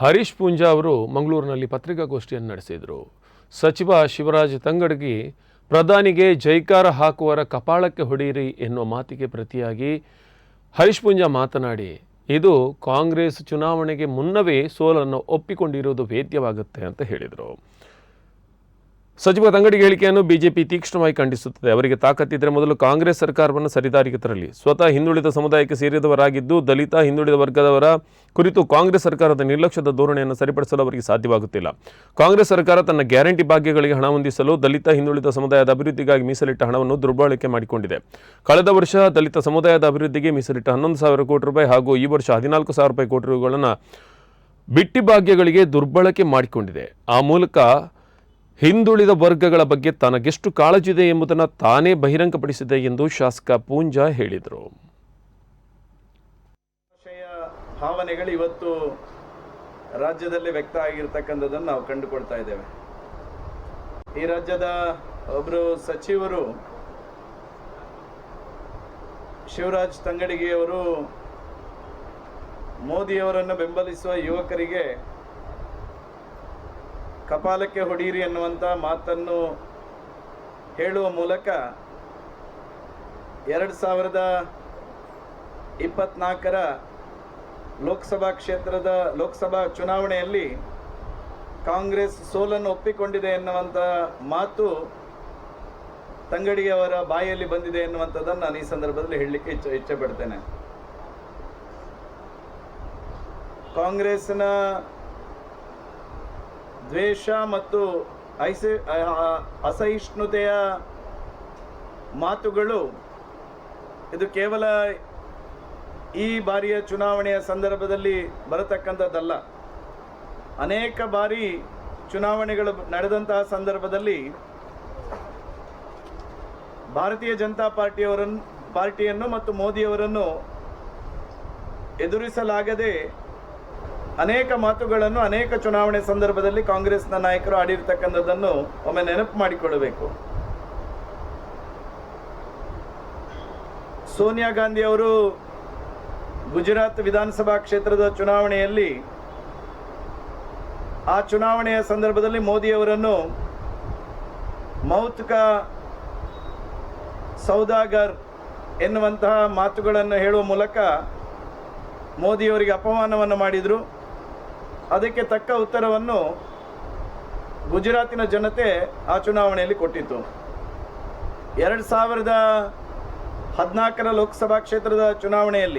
ಹರೀಶ್ ಪೂಂಜಾ ಅವರು ಮಂಗಳೂರಿನಲ್ಲಿ ಪತ್ರಿಕಾಗೋಷ್ಠಿಯನ್ನು ನಡೆಸಿದರು. ಸಚಿವ ಶಿವರಾಜ್ ತಂಗಡಗಿ, ಪ್ರಧಾನಿಗೆ ಜೈಕಾರ ಹಾಕುವರ ಕಪಾಳಕ್ಕೆ ಹೊಡೆಯಿರಿ ಎನ್ನುವ ಮಾತಿಗೆ ಪ್ರತಿಯಾಗಿ ಹರೀಶ್ ಪೂಂಜಾ ಮಾತನಾಡಿ, ಇದು ಕಾಂಗ್ರೆಸ್ ಚುನಾವಣೆಗೆ ಮುನ್ನವೇ ಸೋಲನ್ನು ಒಪ್ಪಿಕೊಂಡಿರುವುದು ವೇದ್ಯವಾಗುತ್ತೆ ಅಂತ ಹೇಳಿದರು. ಸಚಿವ ತಂಗಡಿಗೆ ಹೇಳಿಕೆಯನ್ನು ಬಿಜೆಪಿ ತೀಕ್ಷ್ಣವಾಗಿ ಖಂಡಿಸುತ್ತದೆ. ಅವರಿಗೆ ತಾಕತ್ತಿದ್ದರೆ ಮೊದಲು ಕಾಂಗ್ರೆಸ್ ಸರ್ಕಾರವನ್ನು ಸರಿದಾರಿಗೆ ತರಲಿ. ಸ್ವತಃ ಹಿಂದುಳಿದ ಸಮುದಾಯಕ್ಕೆ ಸೇರಿದವರಾಗಿದ್ದು, ದಲಿತ, ಹಿಂದುಳಿದ ವರ್ಗದವರ ಕುರಿತು ಕಾಂಗ್ರೆಸ್ ಸರ್ಕಾರದ ನಿರ್ಲಕ್ಷ್ಯದ ಧೋರಣೆಯನ್ನು ಸರಿಪಡಿಸಲು ಅವರಿಗೆ ಸಾಧ್ಯವಾಗುತ್ತಿಲ್ಲ. ಕಾಂಗ್ರೆಸ್ ಸರ್ಕಾರ ತನ್ನ ಗ್ಯಾರಂಟಿ ಭಾಗ್ಯಗಳಿಗೆ ಹಣ ಹೊಂದಿಸಲು ದಲಿತ, ಹಿಂದುಳಿದ ಸಮುದಾಯದ ಅಭಿವೃದ್ಧಿಗಾಗಿ ಮೀಸಲಿಟ್ಟ ಹಣವನ್ನು ದುರ್ಬಳಕೆ ಮಾಡಿಕೊಂಡಿದೆ. ಕಳೆದ ವರ್ಷ ದಲಿತ ಸಮುದಾಯದ ಅಭಿವೃದ್ಧಿಗೆ ಮೀಸಲಿಟ್ಟ ಹನ್ನೊಂದು ಸಾವಿರ ಕೋಟಿ ರೂಪಾಯಿ ಹಾಗೂ ಈ ವರ್ಷ ಹದಿನಾಲ್ಕು ಸಾವಿರ ರೂಪಾಯಿ ಕೋಟಿ ರೂಪಾಯಿಗಳನ್ನು ಬಿಟ್ಟಿ ಭಾಗ್ಯಗಳಿಗೆ ದುರ್ಬಳಕೆ ಮಾಡಿಕೊಂಡಿದೆ. ಆ ಮೂಲಕ ಹಿಂದುಳಿದ ವರ್ಗಗಳ ಬಗ್ಗೆ ತನಗೆಷ್ಟು ಕಾಳಜಿದೆ ಎಂಬುದನ್ನು ತಾನೇ ಬಹಿರಂಗಪಡಿಸಿದೆ ಎಂದು ಶಾಸಕ ಪೂಂಜಾ ಹೇಳಿದರು. ಭಾವನೆಗಳು ಇವತ್ತು ರಾಜ್ಯದಲ್ಲಿ ವ್ಯಕ್ತ ಆಗಿರ್ತಕ್ಕಂಥದ್ದನ್ನು ನಾವು ಕಂಡುಕೊಳ್ತಾ ಇದ್ದೇವೆ. ಈ ರಾಜ್ಯದ ಒಬ್ಬರು ಸಚಿವರು ಶಿವರಾಜ್ ತಂಗಡಿಗೆಯವರು ಮೋದಿಯವರನ್ನು ಬೆಂಬಲಿಸುವ ಯುವಕರಿಗೆ ಕಪಾಲಕ್ಕೆ ಹೊಡೀರಿ ಎನ್ನುವಂಥ ಮಾತನ್ನು ಹೇಳುವ ಮೂಲಕ ಎರಡು ಸಾವಿರದ ಇಪ್ಪತ್ನಾಲ್ಕರ ಲೋಕಸಭಾ ಕ್ಷೇತ್ರದ ಲೋಕಸಭಾ ಚುನಾವಣೆಯಲ್ಲಿ ಕಾಂಗ್ರೆಸ್ ಸೋಲನ್ನು ಒಪ್ಪಿಕೊಂಡಿದೆ ಎನ್ನುವಂಥ ಮಾತು ತಂಗಡಿಯವರ ಬಾಯಲ್ಲಿ ಬಂದಿದೆ ಎನ್ನುವಂಥದ್ದನ್ನು ನಾನು ಈ ಸಂದರ್ಭದಲ್ಲಿ ಹೇಳಲಿಕ್ಕೆ ಇಚ್ಛೆ ಇಚ್ಛೆ ಪಡ್ತೇನೆ. ಕಾಂಗ್ರೆಸ್ನ ದ್ವೇಷ ಮತ್ತು ಐಸಿ ಅಸಹಿಷ್ಣುತೆಯ ಮಾತುಗಳು, ಇದು ಕೇವಲ ಈ ಬಾರಿಯ ಚುನಾವಣೆಯ ಸಂದರ್ಭದಲ್ಲಿ ಬರತಕ್ಕಂಥದ್ದಲ್ಲ. ಅನೇಕ ಬಾರಿ ಚುನಾವಣೆಗಳು ನಡೆದಂತಹ ಸಂದರ್ಭದಲ್ಲಿ ಭಾರತೀಯ ಜನತಾ ಪಾರ್ಟಿಯವರನ್ನು ಪಾರ್ಟಿಯನ್ನು ಮತ್ತು ಮೋದಿಯವರನ್ನು ಎದುರಿಸಲಾಗದೆ ಅನೇಕ ಮಾತುಗಳನ್ನು ಅನೇಕ ಚುನಾವಣೆ ಸಂದರ್ಭದಲ್ಲಿ ಕಾಂಗ್ರೆಸ್ನ ನಾಯಕರು ಆಡಿರ್ತಕ್ಕಂಥದ್ದನ್ನು ಒಮ್ಮೆ ನೆನಪು ಮಾಡಿಕೊಳ್ಳಬೇಕು. ಸೋನಿಯಾ ಗಾಂಧಿ ಅವರು ಗುಜರಾತ್ ವಿಧಾನಸಭಾ ಕ್ಷೇತ್ರದ ಚುನಾವಣೆಯಲ್ಲಿ ಆ ಚುನಾವಣೆಯ ಸಂದರ್ಭದಲ್ಲಿ ಮೋದಿಯವರನ್ನು ಅವರನ್ನು ಮೌತ್ಕ ಸೌದಾಗರ್ ಎನ್ನುವಂತಹ ಮಾತುಗಳನ್ನು ಹೇಳುವ ಮೂಲಕ ಮೋದಿಯವರಿಗೆ ಅಪಮಾನವನ್ನು ಮಾಡಿದರು. ಅದಕ್ಕೆ ತಕ್ಕ ಉತ್ತರವನ್ನು ಗುಜರಾತಿನ ಜನತೆ ಆ ಚುನಾವಣೆಯಲ್ಲಿ ಕೊಟ್ಟಿತ್ತು. ಎರಡು ಸಾವಿರದ ಹದಿನಾಲ್ಕರ ಲೋಕಸಭಾ ಕ್ಷೇತ್ರದ ಚುನಾವಣೆಯಲ್ಲಿ